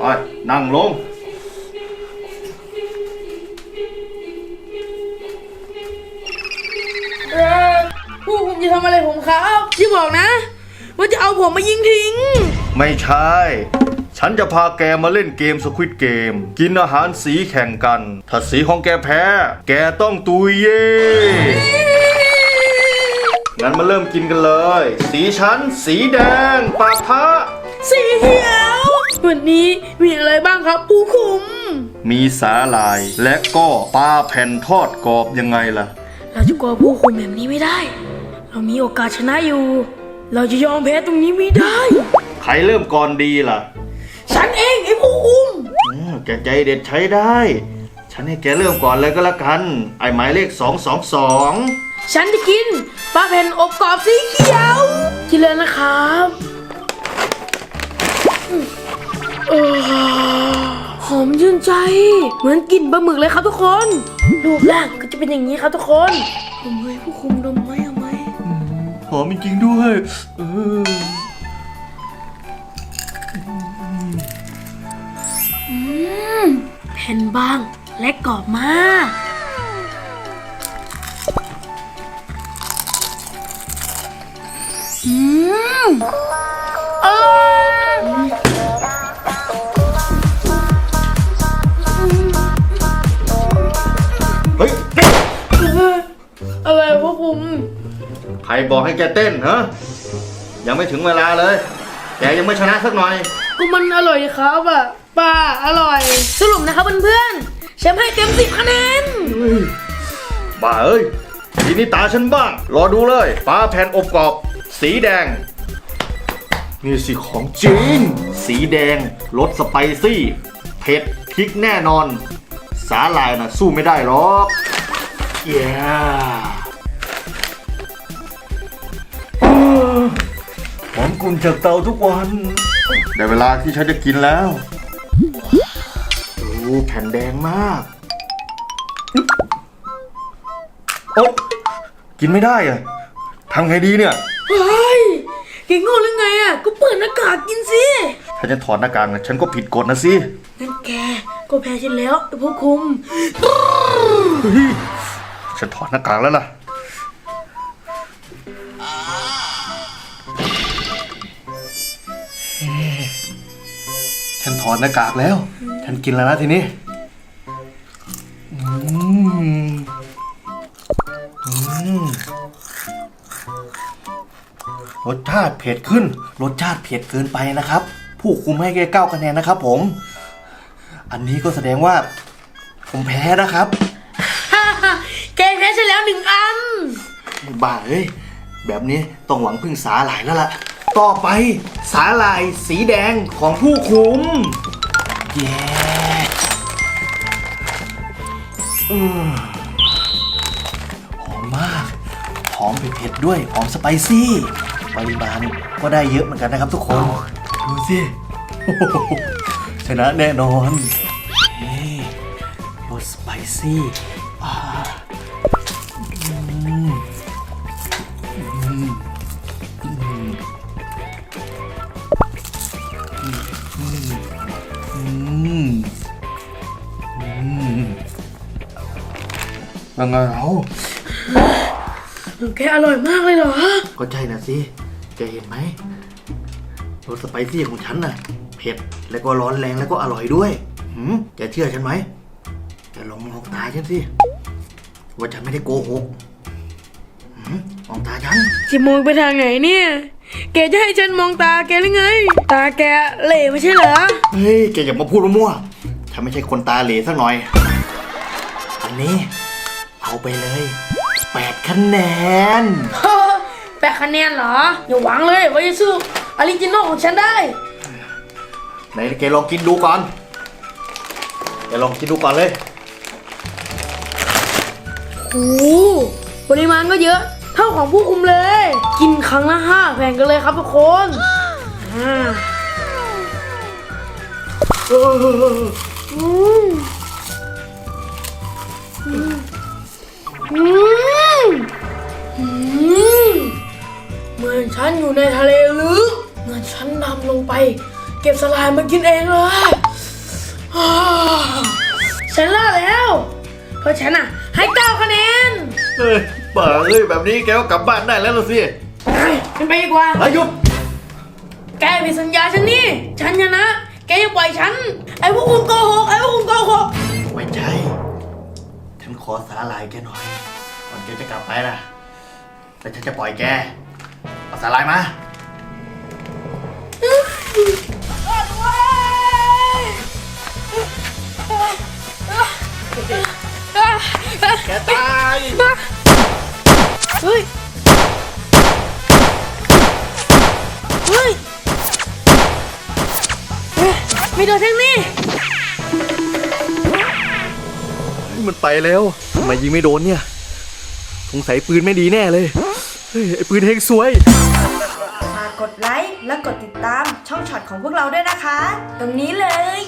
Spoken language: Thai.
ไปนั่งลง เออพวกคุณจะทำอะไรผมครับที่บอกนะ ว่าจะเอาผมมายิงทิ้ง ไม่ใช่ ฉันจะพาแกมาเล่นเกมสควิตเกม กินอาหารสีแข่งกัน ถ้าสีของแกแพ้ แกต้องตุยเย่งั้นมาเริ่มกินกันเลย สีฉัน สีแดงปะทะสีเขียว วันนี้มีอะไรบ้างครับผู้คุม มีสาลายและก็ปลาแผ่นทอดกรอบยังไงล่ะ เราจะกลัวผู้คุมแบบนี้ไม่ได้ เรามีโอกาสชนะอยู่ เราจะยอมแพ้ตรงนี้ไม่ได้ ใครเริ่มก่อนดีล่ะฉันเองไอ้ผู้คุมอืมแกใจเด็ดใช้ได้ ฉันให้แกเริ่มก่อนเลยก็แล้วกัน ไอหมายเลข 222 ฉันจะกินปลาแผ่นอบกรอบสีเขียวกินเลยนะครับ อืมเออ หอมชื่นใจ เหมือนกลิ่นปลาหมึกเลยครับทุกคนรูปร่างก็จะเป็นอย่างนี้ครับทุกคนดมไหมผู้คุมดมไหมเอาไหมหอมจริงๆด้วยเอออืมแผ่นบางและกรอบมากอืมอร่อย รบอกให้แกเต้นฮะยังไม่ถึงเวลาเลย แกยังไม่ชนะสักหน่อยก็มันอร่อยครับอะป้าอร่อย สรุปนะครับเพื่อนๆแชมป์ให้เต็มสิบคะแนนบ้าเอ้ย ทีนี้ตาฉันบ้าง รอดูเลยปลาแผ่นอบกรอบ สีแดง นี่สิของจริง สีแดงรสสไปซี่ เผ็ดพริกแน่นอน สาลายนะสู้ไม่ได้หรอกเย้หอมกลุ่นจากเตาทุกวัน ได้เวลาที่ฉันจะกินแล้วดูแผ่นแดงมากโอ๊ยกินไม่ได้อะทำไงดีเนี่ย เฮ้ยเก่งโง่หรือไงอะ ก็เปิดหน้ากากกินสิถ้าจะถอดหน้ากากนะฉันก็ผิดกฎนะสิงั้นแกก็แพ้ฉันแล้วไอ้พวกคุม เฮ้ยฉันถอดหน้ากากแล้วล่ะ อดหน้ากากแล้ว ฉันกินแล้วนะทีนี้อืมอืมรสชาติเผ็ดขึ้น รสชาติเผ็ดเกินไปนะครับ ผู้คุมให้แค่เก้าคะแนนนะครับผม อันนี้ก็แสดงว่า ผมแพ้นะครับฮ่าฮ่าแกแพ้ฉันแล้วหนึ่งอันบ้าเอ้ย แบบนี้ต้องหวังพึ่งสาหร่ายแล้วล่ะ ต่อไปสาหร่ายสีแดงของผู้คุมเย้อืมหอมมาก หอมเผ็ดๆด้วย หอมสไปซี่ ปริมาณก็ได้เยอะเหมือนกันนะครับทุกคน ดูสิโอ้โหชนะแน่นอนนี่รสสไปซี่ เป็นไงเราแกอร่อยมากเลยเหรอ ก็ใช่นะสิแกเห็นไหมรสสไปซี่ของฉันน่ะ เผ็ดแล้วก็ร้อนแรงแล้วก็อร่อยด้วยหืมแกเชื่อฉันไหมแกลองมองตาฉันสิว่าฉันไม่ได้โกหกหืมมองตาฉันจะมองไปทางไหนเนี่ยแกจะให้ฉันมองตาแกหรือไง ตาแกเหล่ไม่ใช่เหรอเฮ้ยแกอย่ามาพูดมั่วๆฉันไม่ใช่คนตาเหล่สักหน่อยอันนี้ เอาไปเลยแปดคะแนน แปดคะแนนเหรอ อย่าหวังเลยว่าจะสู้ออริจินอลของฉันได้ ไหนแกลองกินดูก่อนแกลองกินดูก่อนเลย โอ้โหปริมาณก็เยอะ เท่าของผู้คุมเลย กินครั้งละห้าแผ่นกันเลยครับทุกคนอ่า อืม อืมอืมอืมเหมือนฉันอยู่ในทะเลลึกเหมือนฉันดำลงไป เก็บสลายมากินเองเลยฉันรอดแล้ว เพราะฉันอะ ให้เก้าคะแนนเฮ้ยบ้าเอ้ยแบบนี้แกก็กลับบ้านได้แล้วล่ะสิไปเป็นไปดีกว่า อายุดแกมีสัญญาฉันนี่ ฉันชนะ แกอย่าปล่อยฉัน ไอ้พวกคุณโกหก ไอ้พวกคุณโกหก ไม่ใช่ ฉันขอสาลายแกหน่อย ก่อนแกจะกลับไปนะแต่ฉันจะปล่อยแก เอาสาลายมาแกตายเฮ้ย เฮ้ย ไม่โดนทั้งนี้ มันไปแล้วทำไมยิงไม่โดนเนี่ย สงสัยปืนไม่ดีแน่เลยเฮ้ยไอ้ปืนเฮงซวย ฝากกดไลค์และกดติดตามช่องช็อตของพวกเราด้วยนะคะ ตรงนี้เลย